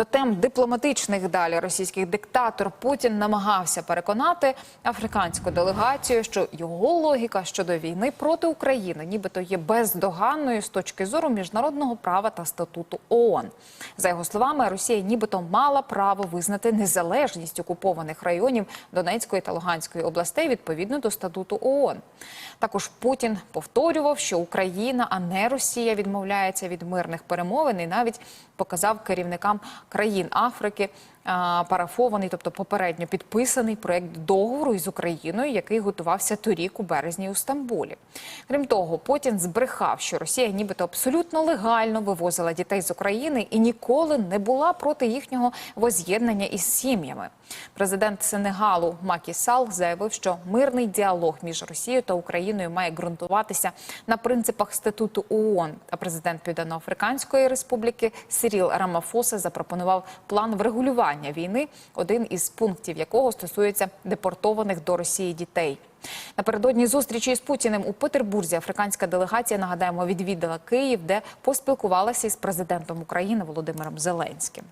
До тем дипломатичних далі російський диктатор Путін намагався переконати африканську делегацію, що його логіка щодо війни проти України, нібито є бездоганною з точки зору міжнародного права та статуту ООН. За його словами, Росія нібито мала право визнати незалежність окупованих районів Донецької та Луганської областей відповідно до статуту ООН. Також Путін повторював, що Україна, а не Росія, відмовляється від мирних перемовин і навіть показав керівникам країн Африки парафований, тобто попередньо підписаний проект договору із Україною, який готувався торік у березні у Стамбулі. Крім того, Путін збрехав, що Росія, нібито абсолютно легально вивозила дітей з України і ніколи не була проти їхнього воз'єднання із сім'ями. Президент Сенегалу Макі Сал заявив, що мирний діалог між Росією та Україною має ґрунтуватися на принципах статуту ООН. А президент Південноафриканської республіки Сіріл Рамафоса запропонував план врегулювання війни, один із пунктів якого стосується депортованих до Росії дітей. Напередодні зустрічі з Путіним у Петербурзі африканська делегація нагадаємо відвідала Київ, де поспілкувалася із президентом України Володимиром Зеленським.